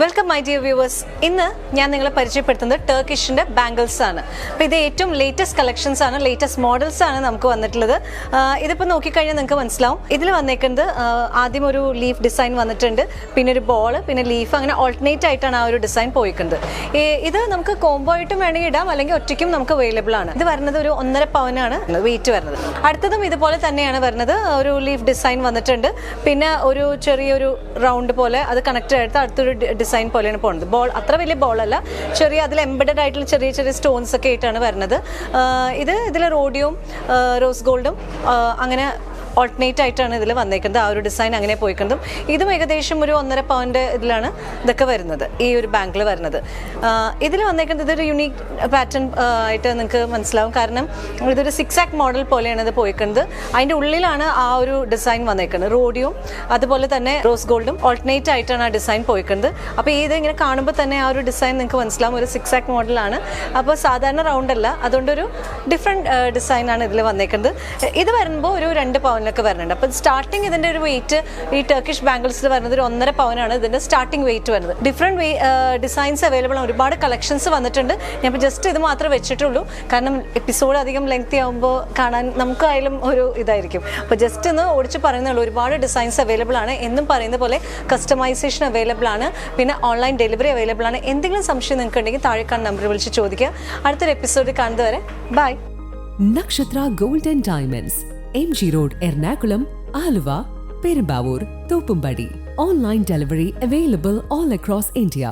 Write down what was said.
Welcome my dear viewers ഇന്ന് ഞാൻ നിങ്ങളെ പരിചയപ്പെടുത്തുന്നത് ടർക്കിഷിന്റെ ബാംഗിൾസ് ആണ്. അപ്പോൾ ഇത് ഏറ്റവും ലേറ്റസ്റ്റ് കളക്ഷൻസ് ആണ് ലേറ്റസ്റ്റ് മോഡൽസ് ആണ് നമുക്ക് വന്നിട്ടുള്ളത്. ഇതിപ്പോൾ നോക്കിക്കഴിഞ്ഞാൽ നിങ്ങൾക്ക് മനസ്സിലാവും. ഇതിൽ വന്നേക്കുന്നത് ആദ്യം ഒരു ലീഫ് ഡിസൈൻ വന്നിട്ടുണ്ട് പിന്നെ ഒരു ബോൾ പിന്നെ ലീഫ് അങ്ങനെ ഓൾട്ടർനേറ്റ് ആയിട്ടാണ് ആ ഒരു ഡിസൈൻ പോയിക്കുന്നത്. ഇത് നമുക്ക് കോംബോ ആയിട്ടും വേണമെങ്കിൽ ഇടാം അല്ലെങ്കിൽ ഒറ്റയ്ക്കും നമുക്ക് അവൈലബിൾ ആണ്. ഇത് വരുന്നത് ഒരു ഒന്നര പവനാണ് വെയിറ്റ് വരുന്നത്. അടുത്തതും ഇതുപോലെ തന്നെയാണ് വരുന്നത്. ഒരു ലീഫ് ഡിസൈൻ വന്നിട്ടുണ്ട്. പിന്നെ ഒരു ചെറിയൊരു റൗണ്ട് പോലെ അത് കണക്ട് ചെയ്ത് അടുത്തൊരു ഡിസൈൻ പോലെയാണ് പോകുന്നത് ബോൾ അത്ര വലിയ ബോൾ അല്ല. ചെറിയ അതിൽ എംബഡഡ് ആയിട്ടുള്ള ചെറിയ ചെറിയ സ്റ്റോൺസ് ഒക്കെ ആയിട്ടാണ് വരുന്നത്. ഇത് ഇതിൽ റോഡിയും റോസ് ഗോൾഡും അങ്ങനെ ഓൾട്ടർനേറ്റ് ആയിട്ടാണ് ഇതിൽ വന്നേക്കുന്നത്. ആ ഒരു ഡിസൈൻ അങ്ങനെ പോയിക്കുന്നതും ഇതും ഏകദേശം ഒരു ഒന്നര പവന്റെ ഇതിലാണ് ഇതൊക്കെ വരുന്നത്. ഈ ഒരു ബാങ്കിൽ വരുന്നത്. ഇതിൽ വന്നേക്കുന്നത് ഇതൊരു യുണീക്ക് പാറ്റേൺ ആയിട്ട് നിങ്ങൾക്ക് മനസ്സിലാവും. കാരണം ഇതൊരു സിക്സ് ആക്ട് മോഡൽ പോലെയാണ് ഇത് പോയിക്കുന്നത് അതിന്റെ ഉള്ളിലാണ് ആ ഒരു ഡിസൈൻ വന്നേക്കുന്നത്. റോഡിയും അതുപോലെ തന്നെ റോസ് ഗോൾഡും ഓൾട്ടർനേറ്റ് ആയിട്ടാണ് ആ ഡിസൈൻ പോയിക്കുന്നത് അപ്പോൾ ഇത് ഇങ്ങനെ കാണുമ്പോൾ തന്നെ ആ ഒരു ഡിസൈൻ നിങ്ങൾക്ക് മനസ്സിലാവും. ഒരു സിക്സ് ആക്ട് മോഡലാണ് അപ്പോൾ സാധാരണ റൗണ്ട് അല്ല. അതുകൊണ്ടൊരു ഡിഫറെന്റ് ഡിസൈനാണ് ഇതിൽ വന്നേക്കുന്നത്. ഇത് വരുമ്പോൾ ഒരു രണ്ട് പവനിലൊക്കെ വരുന്നുണ്ട് അപ്പോൾ സ്റ്റാർട്ടിങ് ഇതിന്റെ ഒരു വെയിറ്റ് ഈ ടർക്കിഷ് ബാംഗിൾസിൽ വരുന്നത് ഒരു ഒന്നര പവനാണ്. ഇതിന്റെ സ്റ്റാർട്ടിംഗ് വെയിറ്റ് വരുന്നത്. ഡിഫറെന്റ് ഡിസൈൻസ് അവൈലബിൾ ആണ്. ഒരുപാട് കളക്ഷൻസ് വന്നിട്ടുണ്ട്. ഞാൻ ഇപ്പോൾ ജസ്റ്റ് ഇത് മാത്രമേ വെച്ചിട്ടുള്ളൂ. കാരണം എപ്പിസോഡ് അധികം ലെങ്തി ആകുമ്പോൾ കാണാൻ നമുക്കായാലും ഒരു ഇതായിരിക്കും. അപ്പോൾ ജസ്റ്റ് ഒന്ന് ഓടിച്ച് പറയുന്നുള്ളൂ ഒരുപാട് ഡിസൈൻസ് അവൈലബിൾ ആണ്. എന്നും പറയുന്ന പോലെ കസ്റ്റമൈസേഷൻ അവൈലബിൾ ആണ്. പിന്നെ ഓൺലൈൻ ഡെലിവറി അവൈലബിൾ ആണ്. എന്തെങ്കിലും സംശയം നിങ്ങൾക്ക് ഉണ്ടെങ്കിൽ താഴെ നമ്പർ വിളിച്ച് ചോദിക്കുക. അടുത്തൊരു എപ്പിസോഡിൽ കാണുന്നത് വരെ bye Nakshatra gold and diamonds M G road Ernakulam Aluva Perumbavoor Thoppumpady online delivery available all across India